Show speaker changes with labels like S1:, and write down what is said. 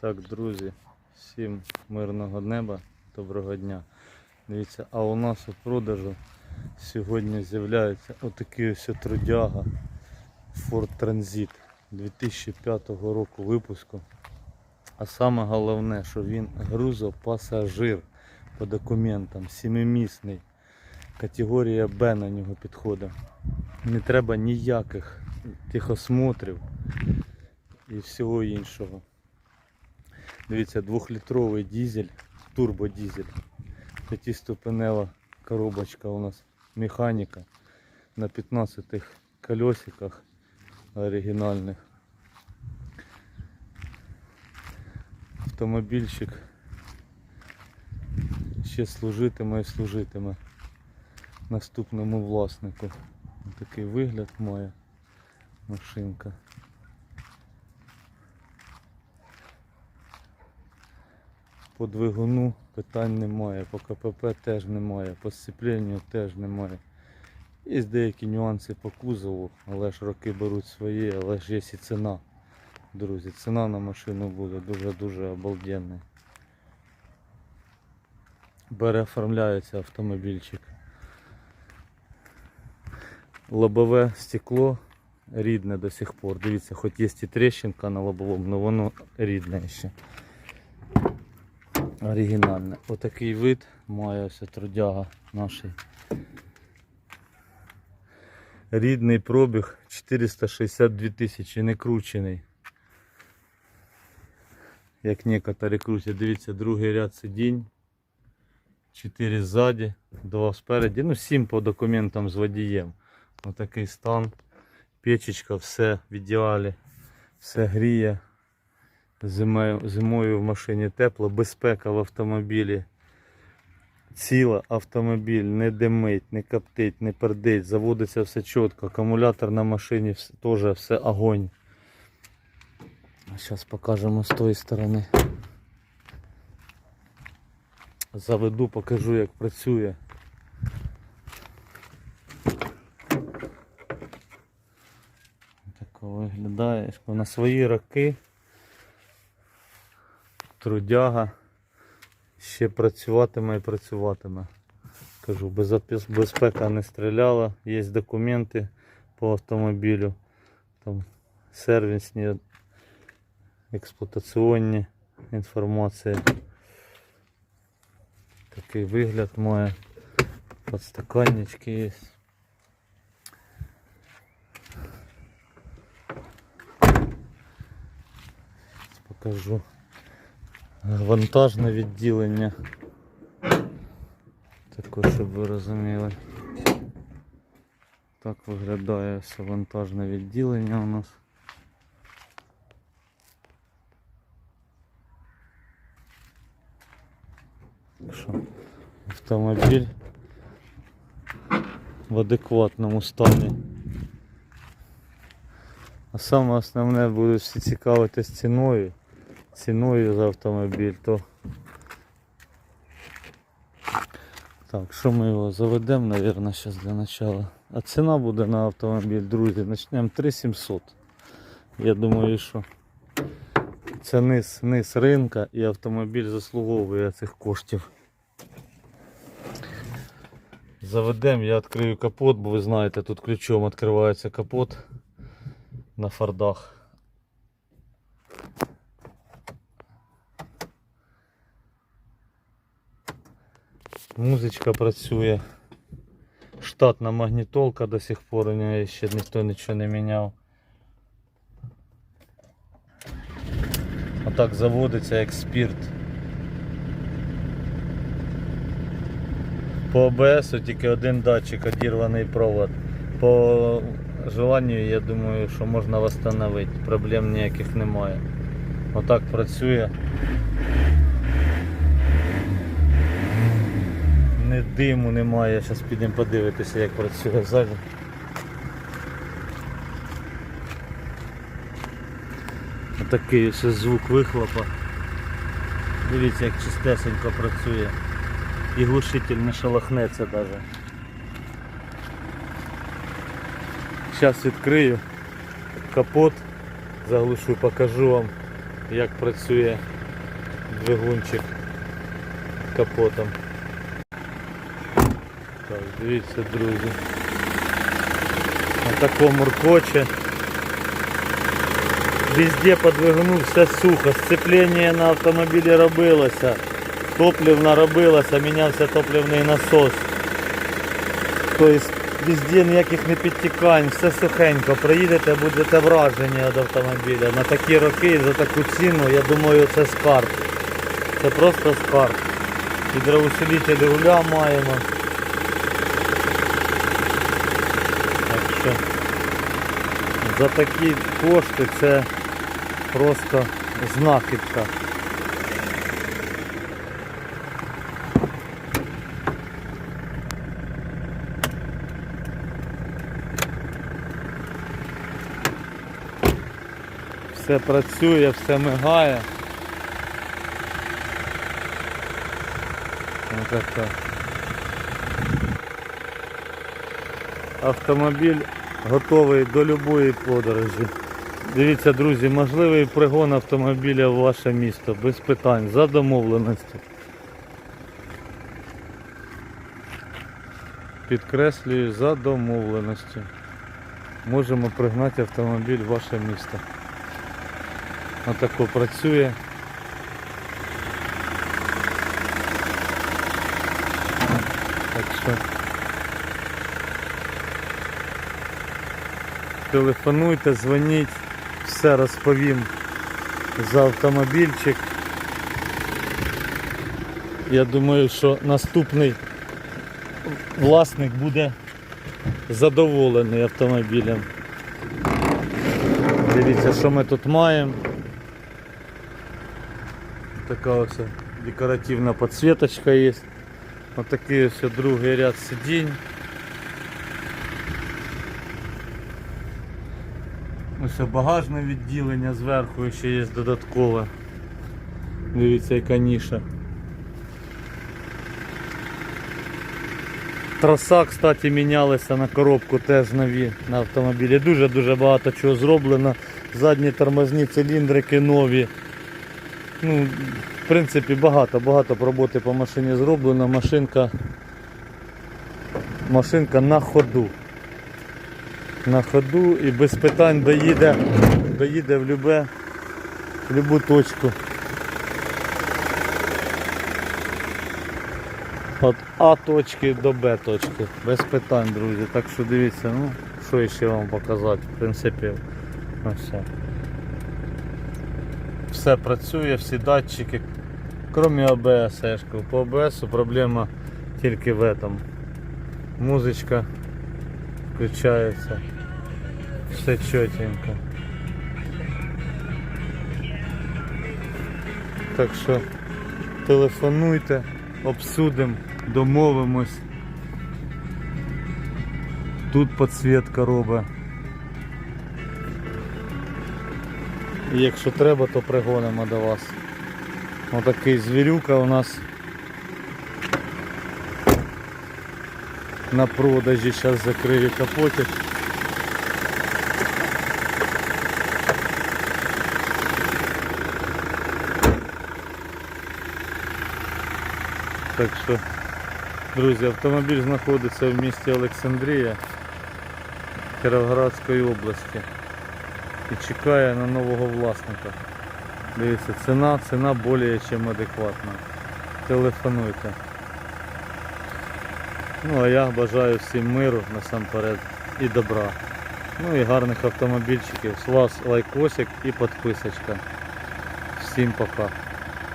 S1: Так, друзі, всім мирного неба, доброго дня. Дивіться, а у нас у продажу сьогодні з'являється отакий ось трудяга Ford Transit 2005 року випуску. А саме головне, що він грузопасажир по документам, сімимісний. Категорія Б на нього підходить. Не треба ніяких тихосмотрів і всього іншого. Дивіться, двохлітровий дизель, турбодизель. П'ятиступенева коробочка у нас механіка на 15 колесиках оригінальних. Автомобільчик ще служитиме і служитиме наступному власнику. Такий вигляд має машинка. По двигуну питань немає, по КПП теж немає, по сцепленню теж немає. Є деякі нюанси по кузову, але ж роки беруть свої, але ж є і ціна. Друзі, ціна на машину буде дуже-дуже обалденна. Переоформляється автомобільчик. Лобове стекло рідне до сих пор. Дивіться, хоч є і тріщинка на лобовому, але воно рідне ще. Оригінальне. Отакий вид має ось трудяга наш. Рідний пробіг 462 тисячі, не кручений. Як некоторі крутять. Дивіться, другий ряд сидінь. 4 ззаді, 2 спереді. Ну 7 по документам з водієм. Отакий стан. Печечка, все в ідеалі. Все гріє. Зимою, зимою в машині тепло, безпека в автомобілі. Ціла автомобіль не димить, не коптить, не пердить, заводиться все чітко. Акумулятор на машині теж все огонь. Зараз покажемо з тої сторони. Заведу, покажу як працює. Так виглядає на свої роки. Трудяга ще працюватиме і працюватиме. Кажу, безпека не стріляла, є документи по автомобілю, там сервісні, експлуатаційні інформація. Такий вигляд має. Подстаканнички є. Покажу вантажне відділення. Також, щоб ви розуміли. Так виглядає все вантажне відділення у нас. Що автомобіль в адекватному стані. А саме основне будуть всі цікавитись ціною. Ціною за автомобіль, то так, що ми його заведемо, мабуть, зараз для начала. А ціна буде на автомобіль, друзі, почнемо 3700. Я думаю, що це низ, низ ринка і автомобіль заслуговує цих коштів. Заведемо, я відкрию капот, бо ви знаєте, тут ключом відкривається капот на фордах. Музичка працює. Штатна магнітолка до сих пор у неї ще ніхто нічого не міняв. А так заводиться як спірт. По ОБС тільки один датчик, одірваний провод. По желанню, я думаю, що можна встановити. Проблем ніяких немає. Отак працює. Не диму немає, зараз підемо подивитися, як працює ззаді. Отакий ось звук вихлопа. Дивіться, як чистесенько працює. І глушитель не шелохнеться навіть. Зараз відкрию капот, заглушу, покажу вам як працює двигунчик капотом. Так, дивіться, друзі. Отако муркоче. Везде по все сухо, сцеплення на автомобілі робилося, топливна робилося, мінявся топливний насос. Тобто везде ніяких не підтікань, все сухенько. Приїдете, будете вражені від автомобіля. На такі роки за таку ціну, я думаю, це скарб. Це просто скарб. Гідроусилитель руля маємо. Що за такі кошти це просто знахідка. Все працює, все мигає. Ось так. Автомобіль готовий до будь-якої подорожі. Дивіться, друзі, можливий пригон автомобіля в ваше місто без питань, за домовленістю. Підкреслюю за домовленістю. Можемо пригнати автомобіль в ваше місто. Отако працює. Так що телефонуйте, дзвоніть, все розповім за автомобільчик. Я думаю, що наступний власник буде задоволений автомобілем. Дивіться, що ми тут маємо. Така ось декоративна підсвіточка є. Ось такий ось другий ряд сидінь. Ось багажне відділення зверху ще є додаткове. Дивіться, яка ніша. Троса, кстати, мінялися на коробку теж нові на автомобілі. Дуже-дуже багато чого зроблено. Задні тормозні циліндрики нові. Ну, в принципі, багато, багато роботи по машині зроблено. Машинка, машинка на ходу. На ходу і без питань доїде, доїде в любе, в любу точку. От А точки до Б точки. Без питань, друзі. Так що дивіться, ну, що ще вам показати, в принципі, ну, все. Все працює, всі датчики, крім АБС. По АБС проблема тільки в этом. Музичка включається. Все чотенько. Так що телефонуйте, обсудимо, домовимось. Тут підсвітка робить. Якщо треба, то пригонимо до вас. Отакий звірюка у нас на продажі. Зараз закрию капотик. Так що, друзі, автомобіль знаходиться в місті Олександрія Кіровоградської області і чекає на нового власника. Дивіться, ціна, ціна більш ніж адекватна. Телефонуйте. Ну а я бажаю всім миру насамперед і добра. Ну і гарних автомобільчиків. З вас лайкосик і підписочка. Всім пока.